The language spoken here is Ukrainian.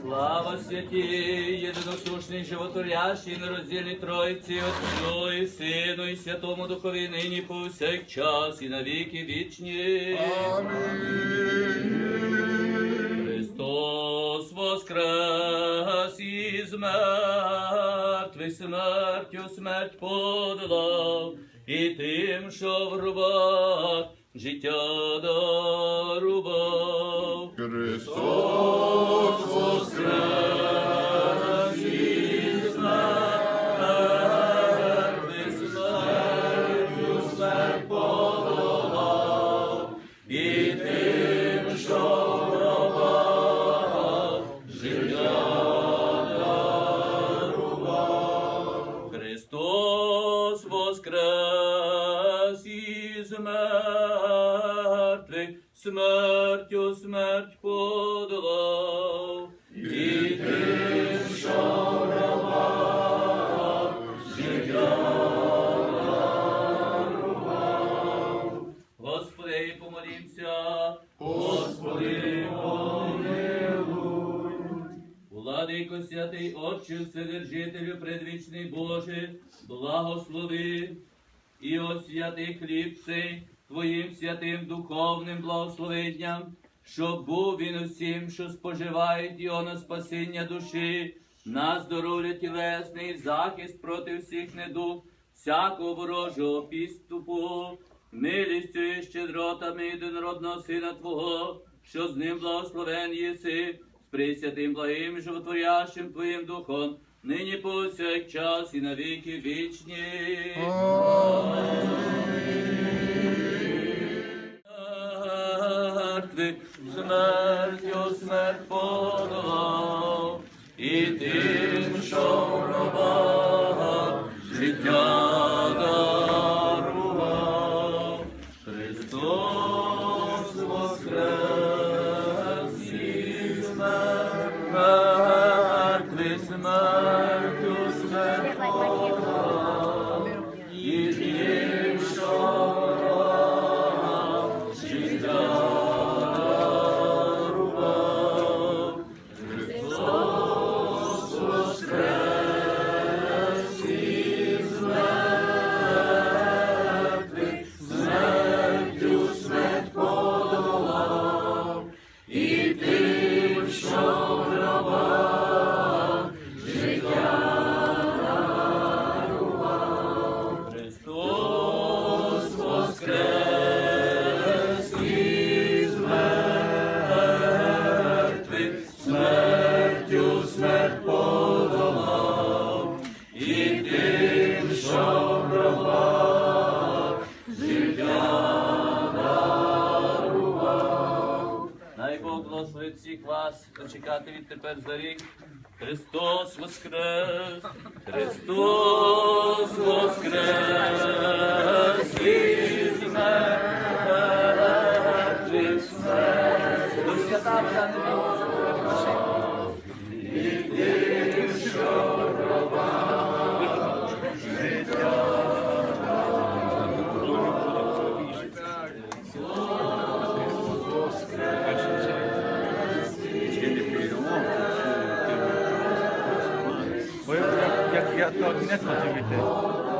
Слава святій, єдиносушний, животворящий, нероздільний Тройці, Отцю і Сину, і Святому Духові, нині повсякчас, і на віки вічні. Христос воскрес із мертвих смертю смерть подолав, і тим, що в гробах життя дарував. Христос воскрес із Мертвих смертю смерть подолав, і тим, що в гробах життя дарував. Господи, помолімся, Господи, помилуй. Владико святий Отче, Вседержителю, предвічний Боже, благослови і освяти хліб цей Твоїм святим духовним благословенням, щоб був він усім, що споживають його на спасіння душі, на здоров'я тілесне і захист проти всіх недуг, всякого ворожого підступу, милістю і щедротами єдинородного Сина Твого, що з ним благословен єси, з присвятим благим і животворящим Твоїм Духом, нині повсякчас і на віки вічні. Мертвих смертю смерть подолав, всіх вас дочекати відтепер за рік. Христос воскрес! Христос воскрес! із мертвих смерть. До свята 뛰어긴 했어, 지금 이때.